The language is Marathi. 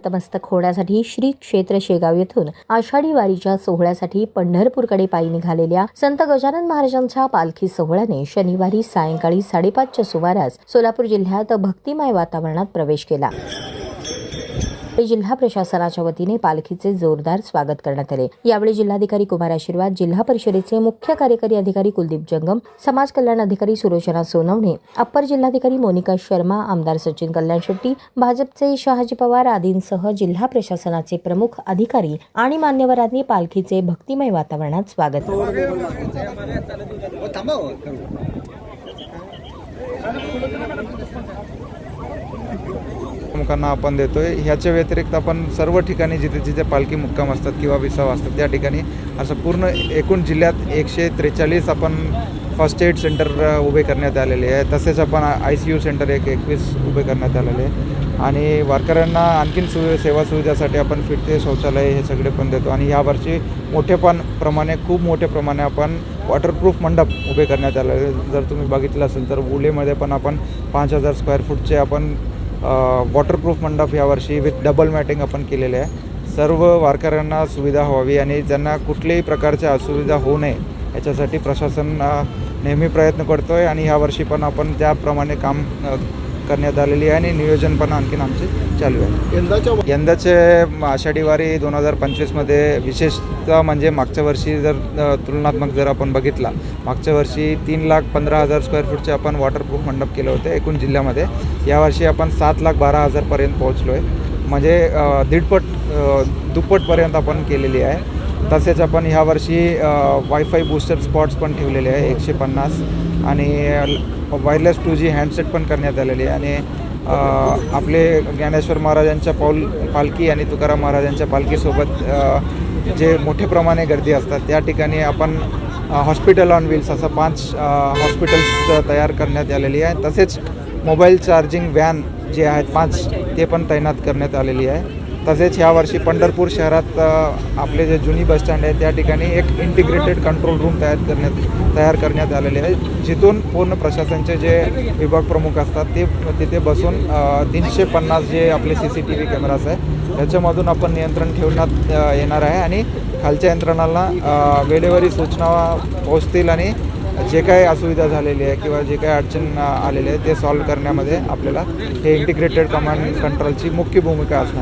नतमस्तक होण्यासाठी श्री क्षेत्र शेगाव येथून आषाढी वारीच्या सोहळ्यासाठी पंढरपूरकडे पायी निघालेल्या संत गजानन महाराजांच्या पालखी सोहळ्याने शनिवारी सायंकाळी साडेपाचच्या सुमारास सोलापूर जिल्ह्यात भक्तिमय वातावरणात प्रवेश केला. जिल्हा प्रशासनाच्या वतीने पालखीचे जोरदार स्वागत करण्यात आले. यावेळी जिल्हाधिकारी कुमार आशीर्वाद जिल्हा परिषदेचे मुख्य कार्यकारी अधिकारी कुलदीप जंगम समाज कल्याण अधिकारी सुरोचना सोनवणे अप्पर जिल्हाधिकारी मोनिका शर्मा आमदार सचिन कल्याण शेट्टी भाजपचे शहाजी पवार आदींसह जिल्हा प्रशासनाचे प्रमुख अधिकारी आणि मान्यवरांनी पालखीचे भक्तिमय वातावरणात स्वागत हो, हो, लोकांना आपण देतोय. ह्याच्या व्यतिरिक्त आपण सर्व ठिकाणी जिथे जिथे पालखी मुक्काम असतात किंवा विसाव असतात त्या ठिकाणी असं पूर्ण एकूण जिल्ह्यात एकशे त्रेचाळीस आपण फर्स्ट एड सेंटर उभे करण्यात आलेले आहे तसेच आपण आय सी यू सेंटर एक एकवीस उभे करण्यात आलेले आहे. आणि वारकऱ्यांना आणखीन सु सेवा सुविधासाठी आपण फिरते शौचालय हे सगळे पण देतो. आणि यावर्षी मोठेपण प्रमाणे खूप मोठ्या प्रमाणे आपण वॉटरप्रूफ मंडप उभे करण्यात आलेले जर तुम्ही बघितलं असेल तर उलेमध्ये पण आपण पाच हजार स्क्वेअर फूटचे आपण वॉटरप्रूफ मंडप यावर्षी विथ डबल मॅटिंग आपण केलेले आहे. सर्व वारकऱ्यांना सुविधा व्हावी आणि ज्यांना कुठल्याही प्रकारच्या असुविधा होऊ नये याच्यासाठी प्रशासन नेहमी प्रयत्न करतो आहे आणि यावर्षी पण आपण त्याप्रमाणे काम करण्यात आलेली आहे आणि नियोजन पण आणखीन आमचे चालू आहे. यंदाच्या यंदाचे आषाढी वारी दोन हजार पंचवीसमध्ये विशेषतः म्हणजे मागच्या वर्षी जर तुलनात्मक जर आपण बघितला मागच्या वर्षी तीन लाख पंधरा हजार स्क्वेअर फूटचे आपण वॉटरप्रूफ मंडप केले होते एकूण जिल्ह्यामध्ये. यावर्षी आपण सात लाख बारा हजारपर्यंत पोहोचलो आहे म्हणजे दीडपट दुप्पटपर्यंत आपण केलेली आहे. तसेच आपण ह्यावर्षी वायफाय बूस्टर स्पॉट्स पण ठेवलेले आहे एकशे पन्नास. आणि वायरलेस टू जी हँडसेट पण करण्यात आलेली आहे. आणि आपले ज्ञानेश्वर महाराजांच्या पाऊल पालखी आणि तुकाराम महाराजांच्या पालखीसोबत जे मोठ्या प्रमाणे गर्दी असतात त्या ठिकाणी आपण हॉस्पिटल ऑन व्हील्स असं पाच हॉस्पिटल्स तयार करण्यात आलेली आहे. तसेच मोबाईल चार्जिंग व्हॅन जे आहेत पाच ते पण तैनात करण्यात आलेली आहे. तसेच यावर्षी पंढरपूर शहरात आपले जे जुनी बसस्टँड आहे त्या ठिकाणी एक इंटिग्रेटेड कंट्रोल रूम तयार करण्यात तयार करण्यात आलेले आहे जिथून पूर्ण प्रशासनचे जे विभाग प्रमुख असतात ते तिथे बसून तीनशे पन्नास जे आपले C C T V cameras आहे त्याच्यामधून आपण नियंत्रण ठेवण्यात येणार आहे आणि खालच्या यंत्रणाला वेळेवरी सूचना पोहोचतील आणि जे काही असुविधा झालेली आहे किंवा जे काही अडचण आलेली आहे ते सॉल्व्ह करण्यामध्ये आपल्याला हे इंटिग्रेटेड कमांड कंट्रोलची मुख्य भूमिका असणार